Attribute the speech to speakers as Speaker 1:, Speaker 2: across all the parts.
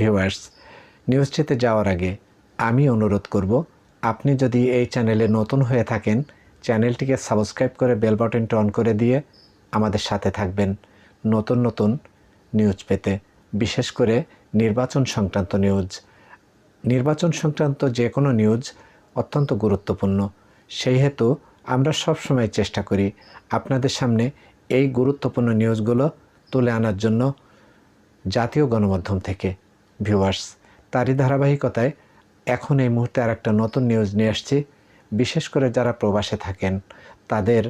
Speaker 1: Viewers, নিউজটিতে যাওয়ার আগে আমি অনুরোধ করব, আপনি যদি এই চ্যানেলে নতুন হয়ে থাকেন, চ্যানেলটিকে সাবস্ক্রাইব করে বেল বাটনটি অন করে দিয়ে আমাদের সাথে থাকবেন নতুন নতুন নিউজ পেতে, বিশেষ করে নির্বাচন সংক্রান্ত নিউজ। নির্বাচন সংক্রান্ত যে কোনো নিউজ অত্যন্ত গুরুত্বপূর্ণ। সেই হেতু আমরা সবসময় চেষ্টা করি আপনাদের সামনে এই গুরুত্বপূর্ণ নিউজগুলো তুলে আনার জন্য জাতীয় গণমাধ্যম থেকে। ভিউয়ার্স তারই ধারাবাহিকতায় এখন এই মুহূর্তে আর একটা নতুন নিউজ নিয়ে আসছি। বিশেষ করে যারা প্রবাসে থাকেন, তাদের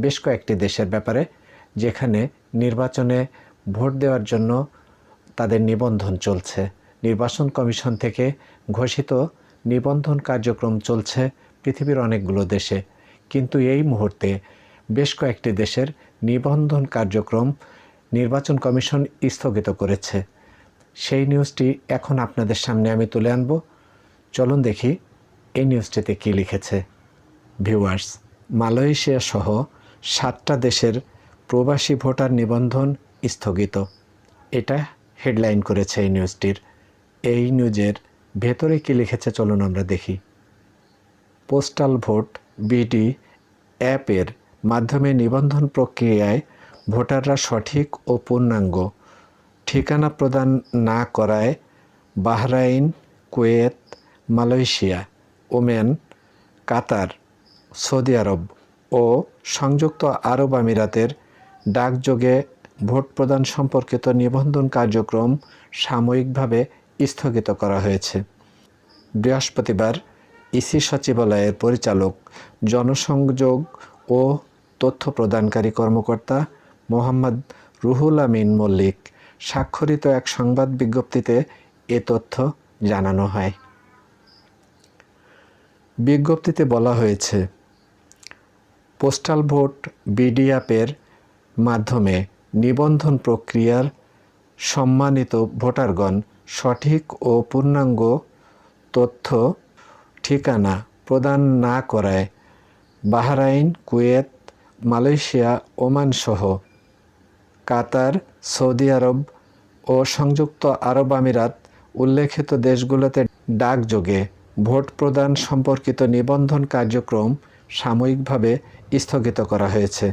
Speaker 1: বেশ কয়েকটি দেশের ব্যাপারে, যেখানে নির্বাচনে ভোট দেওয়ার জন্য তাদের নিবন্ধন চলছে। নির্বাচন কমিশন থেকে ঘোষিত নিবন্ধন কার্যক্রম চলছে পৃথিবীর অনেকগুলো দেশে। কিন্তু এই মুহূর্তে বেশ কয়েকটি দেশের নিবন্ধন কার্যক্রম নির্বাচন কমিশন স্থগিত করেছে। সেই নিউজটি এখন আপনাদের সামনে আমি তুলে আনব। চলুন দেখি এই নিউজটিতে কী লিখেছে। ভিউয়ার্স, মালয়েশিয়া সহ সাতটা দেশের প্রবাসী ভোটার নিবন্ধন স্থগিত। এটা হেডলাইন করেছে এই নিউজটির। এই নিউজের ভেতরে কী লিখেছে চলুন আমরা দেখি। পোস্টাল ভোট বিডি অ্যাপের মাধ্যমে নিবন্ধন প্রক্রিয়ায় ভোটাররা সঠিক ও পূর্ণাঙ্গ ঠিকানা প্রদান না করায় Bahrain, Kuwait, Malaysia, Oman, Qatar, Saudi আরব ও সংযুক্ত আরব আমিরাতের ডাকযোগে ভোট প্রদান সম্পর্কিত নিবন্ধন কার্যক্রম সাময়িকভাবে স্থগিত করা হয়েছে। বৃহস্পতিবার ইসি সচিবালয়ের পরিচালক, জনসংযোগ ও তথ্য প্রদানকারী কর্মকর্তা মোহাম্মদ রুহুল আমিন মল্লিক স্বাক্ষরিত এক সংবাদ বিজ্ঞপ্তিতে এ তথ্য জানানো হয়। বিজ্ঞপ্তিতে বলা হয়েছে, পোস্টাল ভোট বিডি অ্যাপের মাধ্যমে নিবন্ধন প্রক্রিয়ার সম্মানিত ভোটারগণ সঠিক ও পূর্ণাঙ্গ তথ্য, ঠিকানা প্রদান না করায় বাহরাইন, কুয়েত, মালয়েশিয়া ওমান সহ কাতার, সৌদি আরব ও সংযুক্ত আরব আমিরাত উল্লেখিত দেশগুলোতে ডাকযোগে ভোট প্রদান সম্পর্কিত নিবন্ধন কার্যক্রম সাময়িকভাবে স্থগিত করা হয়েছে।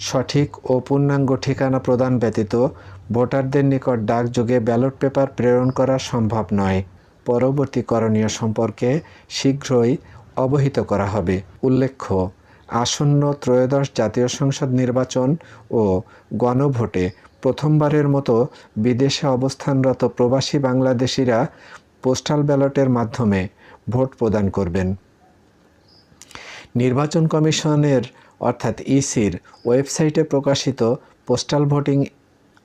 Speaker 1: সঠিক ও পূর্ণাঙ্গ ঠিকানা প্রদান ব্যতীত ভোটারদের নিকট ডাকযোগে ব্যালট পেপার প্রেরণ করা সম্ভব নয়। পরবর্তী করণীয় সম্পর্কে শীঘ্রই অবহিত করা হবে। উল্লেখ্য আসন্ন ত্রয়োদশ জাতীয় সংসদ নির্বাচন ও গণভোটে প্রথমবারের মতো বিদেশে অবস্থানরত প্রবাসী বাংলাদেশিরা পোস্টাল ব্যালটের মাধ্যমে ভোট প্রদান করবেন। নির্বাচন কমিশনের অর্থাৎ ইসির ওয়েবসাইটে প্রকাশিত পোস্টাল ভোটিং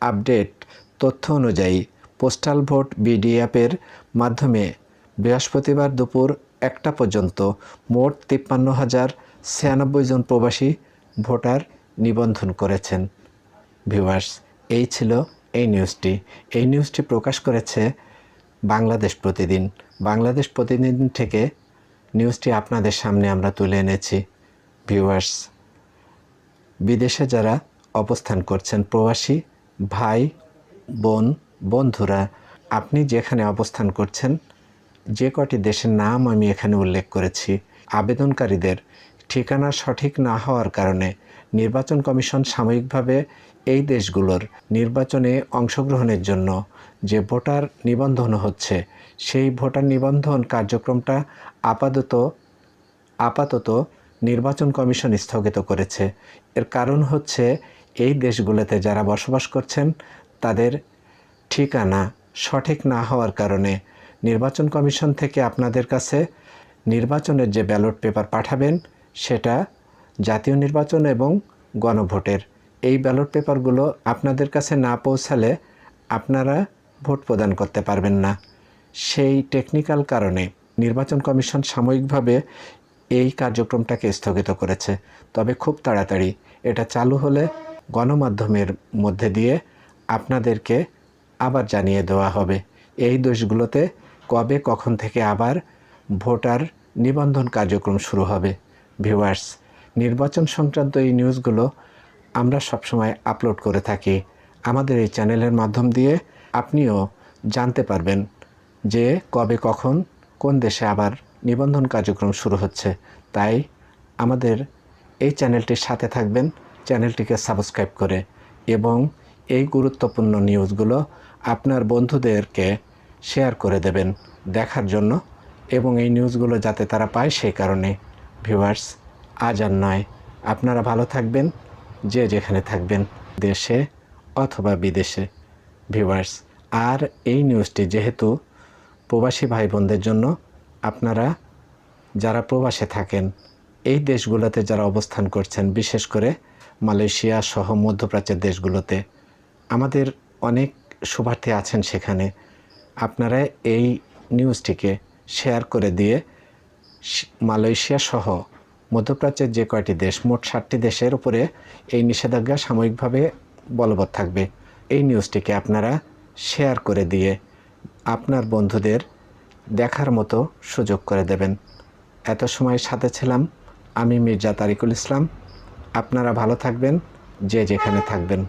Speaker 1: আপডেট তথ্য অনুযায়ী পোস্টাল ভোট বিডি অ্যাপের মাধ্যমে বৃহস্পতিবার দুপুর একটা পর্যন্ত মোট তিপ্পান্ন হাজার ছিয়ানব্বই জন প্রবাসী ভোটার নিবন্ধন করেছেন। ভিউয়ার্স, এই ছিল এই নিউজটি। এই নিউজটি প্রকাশ করেছে বাংলাদেশ প্রতিদিন। বাংলাদেশ প্রতিদিন থেকে নিউজটি আপনাদের সামনে আমরা তুলে এনেছি। ভিউয়ার্স, বিদেশে যারা অবস্থান করছেন, প্রবাসী ভাই, বোন, বন্ধুরা, আপনি যেখানে অবস্থান করছেন, যে কটি দেশের নাম আমি এখানে উল্লেখ করেছি, আবেদনকারীদের ঠিকানা সঠিক না হওয়ার কারণে নির্বাচন কমিশন সাময়িকভাবে এই দেশগুলোর নির্বাচনে অংশগ্রহণের জন্য যে ভোটার নিবন্ধন হচ্ছে, সেই ভোটার নিবন্ধন কার্যক্রমটা আপাতত আপাতত নির্বাচন কমিশন স্থগিত করেছে। এর কারণ হচ্ছে এই দেশগুলোতে যারা বসবাস করছেন, তাদের ঠিকানা সঠিক না হওয়ার কারণে নির্বাচন কমিশন থেকে আপনাদের কাছে নির্বাচনের যে ব্যালট পেপার পাঠাবেন সেটা জাতীয় নির্বাচন এবং গণভোটের। এই ব্যালট পেপারগুলো আপনাদের কাছে না পৌঁছালে আপনারা ভোট প্রদান করতে পারবেন না। সেই টেকনিক্যাল কারণে নির্বাচন কমিশন সাময়িকভাবে এই কার্যক্রমটাকে স্থগিত করেছে। তবে খুব তাড়াতাড়ি এটা চালু হলে গণমাধ্যমের মধ্যে দিয়ে আপনাদেরকে আবার জানিয়ে দেওয়া হবে এই দেশগুলোতে কবে, কখন থেকে আবার ভোটার নিবন্ধন কার্যক্রম শুরু হবে। ভিউয়ার্স, নির্বাচন সংক্রান্ত এই নিউজগুলো আমরা সবসময় আপলোড করে থাকি। আমাদের এই চ্যানেলের মাধ্যম দিয়ে আপনিও জানতে পারবেন যে কবে কখন, কোন দেশে আবার নিবন্ধন কার্যক্রম শুরু হচ্ছে। তাই আমাদের এই চ্যানেলটির সাথে থাকবেন, চ্যানেলটিকে সাবস্ক্রাইব করে এবং এই গুরুত্বপূর্ণ নিউজগুলো আপনার বন্ধুদেরকে শেয়ার করে দেবেন দেখার জন্য এবং এই নিউজগুলো যাতে তারা পায় সেই কারণে। ভিউয়ার্স, আজ আর নয়। আপনারা ভালো থাকবেন, যে যেখানে থাকবেন, দেশে অথবা বিদেশে। ভিউয়ার্স, আর এই নিউজটি যেহেতু প্রবাসী ভাই বোনদের জন্য, আপনারা যারা প্রবাসে থাকেন, এই দেশগুলোতে যারা অবস্থান করছেন, বিশেষ করে মালয়েশিয়া সহ মধ্যপ্রাচ্যের দেশগুলোতে, আমাদের অনেক শুভার্থী আছেন সেখানে। আপনারা এই নিউজটিকে শেয়ার করে দিয়ে মালয়েশিয়া সহ মধ্যপ্রাচ্যের যে কয়টি দেশ, মোট ষাটটি দেশের উপরে এই নিষেধাজ্ঞা সাময়িকভাবে বলবৎ থাকবে। এই নিউজটিকে আপনারা শেয়ার করে দিয়ে আপনার বন্ধুদের দেখার মতো সুযোগ করে দেবেন। এত সময় সাথে ছিলাম আমি মির্জা তারিকুল ইসলাম। আপনারা ভালো থাকবেন, যে যেখানে থাকবেন।